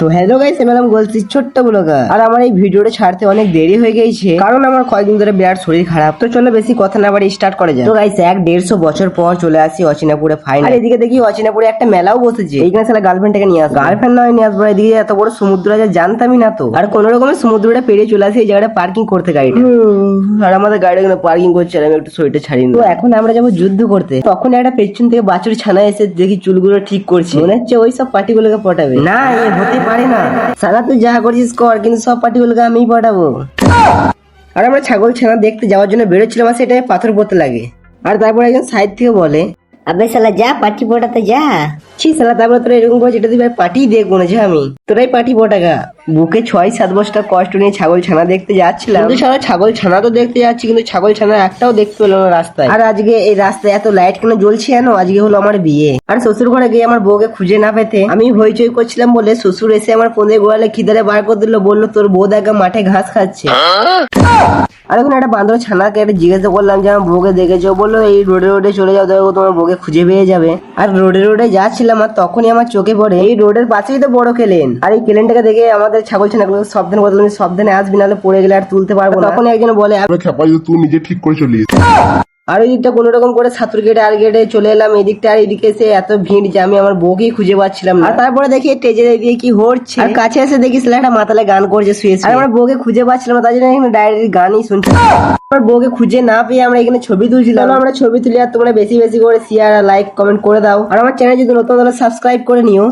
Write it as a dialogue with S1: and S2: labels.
S1: তো hello guys আমি madam বলছি ছোট্ট ব্লগার। আর আমার এই ভিডিওটা ছাড়তে অনেক দেরি হয়ে গেছে কারণ আমার কয়েকদিন ধরে বিরাট শরীর খারাপ। তো চলো বেশি কথা না বাড়ি স্টার্ট করে যায় তো গাইস এক দেড়শো বছর পর চলে আসি অচিনাপুরে ফাইনাল আর এদিকে দেখি অচিনাপুরে একটা মেলাও বসেছে। এইখানে সালা গার্লফ্রেন্ডটাকে নিয়ে আসব। গার্লফ্রেন্ড নয় নিয়ে আসব। এদিকে এত বড় সমুদ্র আছে জানতামই না তো। আর কোন রকমের সমুদ্রটা পেরিয়ে চলে আসি এই জায়গাটা পার্কিং করতে গাড়িটা। আর আমাদের গাড়িটা কিন্তু পার্কিং করছে আমি একটু শরীরটা ছাড়িয়ে তো এখন আমরা যাব যুদ্ধ করতে। তখন একটা পেছন থেকে বাছুর ছানা এসে দেখি চুলগুলো ঠিক করছে। মনে হচ্ছে ওই সব পার্টিগুলোকে পটাবে। না হতে পারে না। সারা তুই যা করছিস কর, কিন্তু সব পার্টিগুলোকে আমিই পাঠাবো। আর আমরা ছাগল ছানা দেখতে যাওয়ার জন্য বেরোচ্ছিলাম আর সেটাই পাথর পড়তে লাগে। আর তারপর একজন সাইড থেকে বলে
S2: আবে শালা যা পাটি পটাতে যা।
S1: ছি সালা তারপরে তোরা এরকম করে যেটা দিবে পাটি দেখব না যে আমি। তোরাই পাটি পটাকা বুকে ছয় সাত বছর কষ্ট নিয়ে ছাগল ছানা দেখতে যাচ্ছিলাম। কিন্তু সারা ছাগল ছানা তো দেখতে যাচ্ছি কিন্তু ছাগল ছানা একটাও দেখতে পেল না রাস্তায়। আর আজকে এই রাস্তায় এত লাইট কেন জ্বলছে কেন আজকে হলো আমার বিয়ে। আর শ্বশুর ঘরে গিয়ে আমার বউকে খুঁজে না পেতে আমি হইচই করছিলাম বলে শ্বশুর এসে আমার ফোনে গোয়ালে খিদারে বার করে দিল বলল তোর বউ দেখা মাঠে ঘাস খাচ্ছে। আর এখন একটা বান্ধব ছানাকে একটা জিজ্ঞাসা করলাম যে আমার বউকে দেখেছ? বলল এই রোডে রোডে চলে যাও দেখো তোমার বউকে খুঁজে পেয়ে যাবে। আর রোডে রোডে যাচ্ছিলাম আর তখনই আমার চোখে পড়ে এই রোডের পাশেই তো বড় কেলেন। আর এই কেলেনটাকে দেখে আমাদের ছাগল ছানাগুলো সাবধানে কথা তুমি সাবধানে আসবি নাহলে পড়ে গেলে আর তুলতে পারব না। তখন একজন বলে
S3: তুই নিজে ঠিক করে চলিস
S1: আর ওই দিকটা কোনো রকম করে ছাত্র গেটে আর গেটে চলে এলাম এদিকটা আর এদিকে এসে এত ভিড় যে আমি আমার বউকেই খুঁজে পাচ্ছিলাম না। আর তারপরে দেখি টেজে দিয়ে কি হচ্ছে। আর কাছে এসে দেখি একটা মাতালে গান করছে শুয়ে। আর আমার বউকে খুঁজে পাচ্ছিলাম না তাই জন্য এখানে ডাইরেক্ট গানই শুনছি। আমার বউকে খুঁজে না পেয়ে আমরা এখানে ছবি তুলছিলাম। আমরা ছবি তুলি আর তোমরা বেশি বেশি করে শেয়ার আর লাইক কমেন্ট করে দাও। আর আমার চ্যানেল যদি নতুন তাহলে সাবস্ক্রাইব করে নিও।